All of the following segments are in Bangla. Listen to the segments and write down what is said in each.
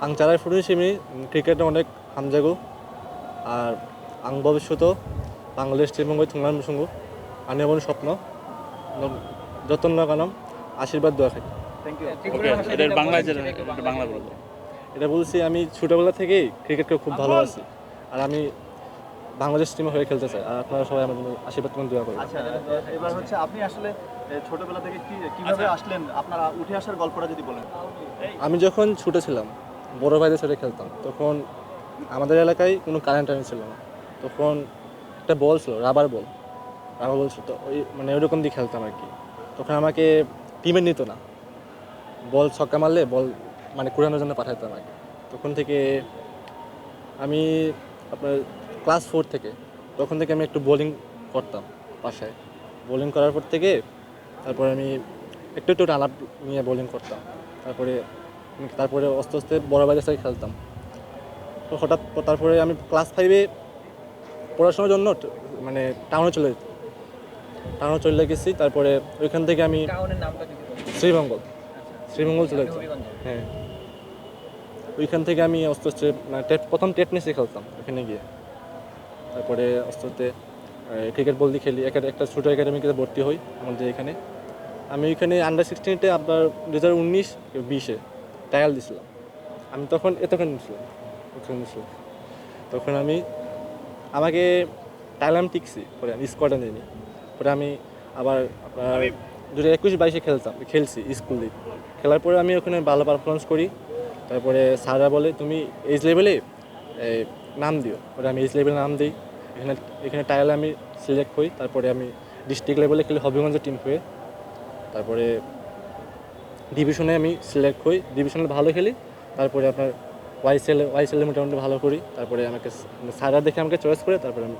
ang চারাই ফুটে সিমি ক্রিকেটে অনেক হামজাগো আর আং ভবিষ্যত বাংলাদেশ টিমঙ্গ থুংলান মুসুঙ্গু। আনি আমার স্বপ্ন। ন- যতন লাগানাম আশীর্বাদ দোয়া খাই এটা বলব। এটা বলছি আমি ছোটোবেলা থেকেই ক্রিকেটকে খুব ভালোবাসি। আর আমি বাংলাদেশ টিমে হয়ে খেলতে চাই। আর আপনারা সবাই আমার জন্য আশীর্বাদ করে দোয়া করবেন। আচ্ছা এবার হচ্ছে আপনি আসলে ছোটবেলা থেকে কীভাবে আসলেন? আপনারা উঠে আসার গল্পটা যদি বলেন। আমি যখন ছোটো ছিলাম বড় ভাইদের সাথে খেলতাম। তখন আমাদের এলাকায় কোনো কারেন্ট টারেন্ট ছিল না। তখন একটা বল ছিল রাবার বল রাবার বল ছিল। তো ওই মানে ওইরকম দিয়ে খেলতাম আর কি। তখন আমাকে টিমে নিত না। বল ছক্কা মারলে বল মানে কুড়ানোর জন্য পাঠাতাম আর কি। তখন থেকে আমি আপনার ক্লাস ফোর থেকে, তখন থেকে আমি একটু বোলিং করতাম বাসায়। বোলিং করার পর থেকে তারপরে আমি একটু একটু আপ নিয়ে বোলিং করতাম। তারপরে তারপরে আস্তে আস্তে বড় বাজার সাথে খেলতাম। তো হঠাৎ তারপরে আমি ক্লাস ফাইভে পড়াশোনার জন্য মানে টাউনে চলে যেত টাউনে চলে গেছি তারপরে ওইখান থেকে আমি যদি বলেন। শ্রীমঙ্গল। শ্রীমঙ্গল চলে যেতাম। হ্যাঁ। ওইখান থেকে আমি আস্তে আস্তে মানে টেট প্রথম টেট নিচে খেলতাম ওখানে গিয়ে। তারপরে আস্তে আস্তে ক্রিকেট বল দিয়ে খেলি। একটা একটা ছোটো একাডেমিতে ভর্তি হই আমাদের এখানে। আমি ওইখানে আন্ডার সিক্সটিনতে আপনার দু হাজার উনিশ বিশে ট্রায়াল দিছিলাম। আমি তখন এতক্ষণ নিছিলাম ওখানে নিছিলাম। তখন আমি আমাকে ট্রায়াল আমি টিকছি পরে আমি স্কোয়াডে নিইনি পরে আমি আবার আপনার দু হাজার একুশ বাইশে খেলতাম, খেলছি স্কুল দিয়ে খেলার পরে আমি ওখানে ভালো পারফরমেন্স করি। তারপরে স্যাররা বলে, তুমি এইজ লেভেলে নাম দিও। পরে আমি এইজ লেভেলে নাম দিই। এখানে এখানে টায়ালে আমি সিলেক্ট হই। তারপরে আমি ডিস্ট্রিক্ট লেভেলে খেলি হবিগঞ্জের টিম হয়ে। তারপরে ডিভিশনে আমি সিলেক্ট হই। ডিভিশনে ভালো খেলি তারপরে আপনার ওয়াইসেলে ওয়াইসেলে মোটামুটি ভালো করি। তারপরে আমাকে স্যাররা দেখে আমাকে চয়েস করে তারপরে আমি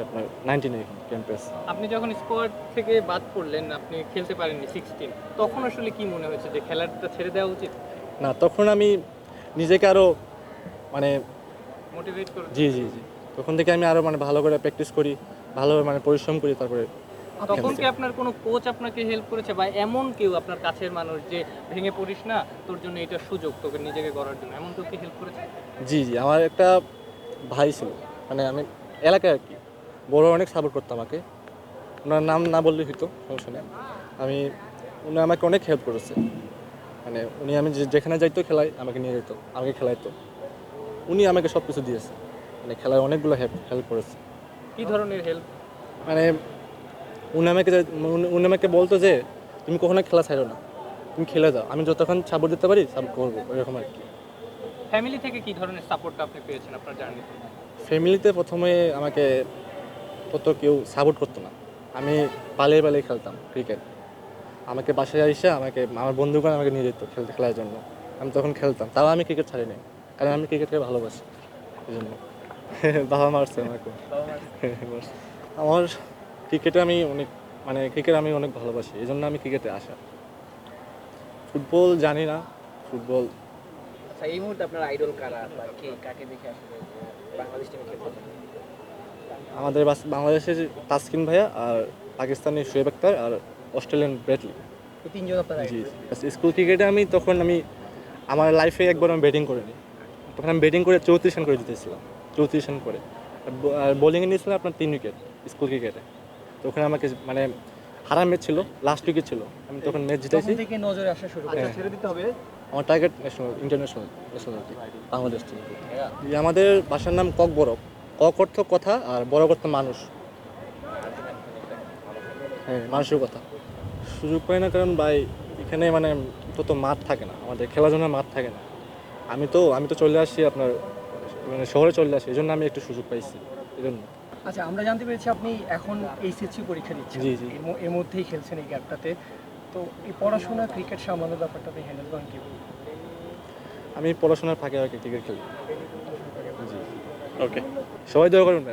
আপনার নাইনটিনে ক্যাম্পাস আপনি যখন স্কোয়াড থেকে বাদ পড়লেন আপনি খেলতে পারেননি সিক্সটিন তখন আসলে কি মনে হয়েছে যে খেলাটা ছেড়ে দেওয়া উচিত? না তখন আমি নিজেকে আরও মানে মোটিভেট করি জি জি জি। তখন থেকে আমি আরও মানে ভালো করে প্র্যাকটিস করি ভালোভাবে মানে পরিশ্রম করি তারপরে তখন কি আপনার কোনো কোচ আপনাকে হেল্প করেছে? বা এমন কেউ আপনার কাছের মানুষ যে ভেঙে পড়িস না তোর জন্য এটা সুযোগ তোকে নিজেকে গড়ার জন্য? এমন কেউ কি হেল্প করেছে? জি জি। আমার একটা ভাই ছিল। মানে আমি এলাকায় আর কি। বড় অনেক সাপোর্ট করতো আমাকে। ওনার নাম না বললেই হইতো সমস্যা নেই। আমি উনি আমাকে অনেক হেল্প করেছে। মানে উনি আমি যেখানে যাইতো খেলায় আমাকে নিয়ে যেত আমাকে খেলাইতো। উনি আমাকে সব কিছু দিয়েছে। মানে খেলায় অনেকগুলো হেল্প হেল্প করেছে। কী ধরনের হেল্প মানে উনি আমাকে উনি- আমাকে বলতো যে তুমি কখনো খেলা ছাড়ো না। তুমি খেলে যাও। আমি যতক্ষণ সাপোর্ট দিতে পারি সাপোর্ট করব। এরকম আর কি। ফ্যামিলি থেকে কি ধরনের সাপোর্টটা আপনি পেয়েছেন আপনার জার্নিতে ফ্যামিলিতে প্রথমে আমাকে তত কেউ সাপোর্ট করতো না। আমি পালিয়ে পালিয়ে খেলতাম ক্রিকেট আমাকে বাসায় এসে আমাকে আমার বন্ধুগণ আমাকে নিয়ে যেত খেলতে খেলার জন্য। আমি তখন খেলতাম। তাও আমি ক্রিকেট ছাড়িনি। কারণ আমি ক্রিকেটকে ভালোবাসি। এই জন্য। বাবা মারছে আমাকে। আমার ক্রিকেটে আমি অনেক মানে ক্রিকেট আমি অনেক ভালোবাসি এই জন্য আমি ক্রিকেটে আসা। ফুটবল জানি না ফুটবল। আচ্ছা এই মুহূর্তে আপনার আইডল কারা বা কে কাকে দেখে আসলে বাংলাদেশ টিমে খেলতে আমাদের বাংলাদেশের তাসকিন ভাইয়া আর পাকিস্তানি শোয়েব আক্তার আর অস্ট্রেলিয়ান ব্রেটলি তিনজন জি স্কুল ক্রিকেটে আমি তখন আমি আমার লাইফে একবার আমি ব্যাটিং করিনি তখন আমি ব্যাটিং করে চৌত্রিশ রান করে জিতেছিলাম চৌত্রিশ রান করে। আর বোলিংয়ে নিয়েছিলাম আপনার তিন উইকেট স্কুল ক্রিকেটে। তখন আমাকে মানে হারা ম্যাচ ছিল লাস্ট উইকেট ছিল। আমি তখন ম্যাচ জিতেছি থেকে নজরে আসা শুরু করে আচ্ছা হ্যাঁ। ছেড়ে দিতে হবে। আমার target national international national Bangladesh team আমাদের বাসার নাম কক বড় কক অর্থ কথা আর বড় অর্থ মানুষ। হ্যাঁ মানুষের কথা। সুযোগ পাই না কারণ ভাই এখানে মানে তত মাঠ থাকে না। আমাদের খেলার জন্য মাঠ থাকে না। আমি তো আমি তো চলে আসছি আপনার মানে শহরে চলে আসি এই জন্য আমি একটু সুযোগ পাইছি। এই জন্য আচ্ছা আমরা জানতে পেরেছি আপনি এখন এইচএসসি পরীক্ষা দিচ্ছেন। জি, জি। এর মধ্যেই খেলছেন এই গ্যাপটাতে তো এই পড়াশোনা ক্রিকেট সামলানোর ব্যাপারটা আপনি হ্যান্ডেল করেন কি আমি পড়াশোনার ফাঁকে ফাঁকে ক্রিকেট খেলি। জি। ওকে। সবাই দয়া করবেন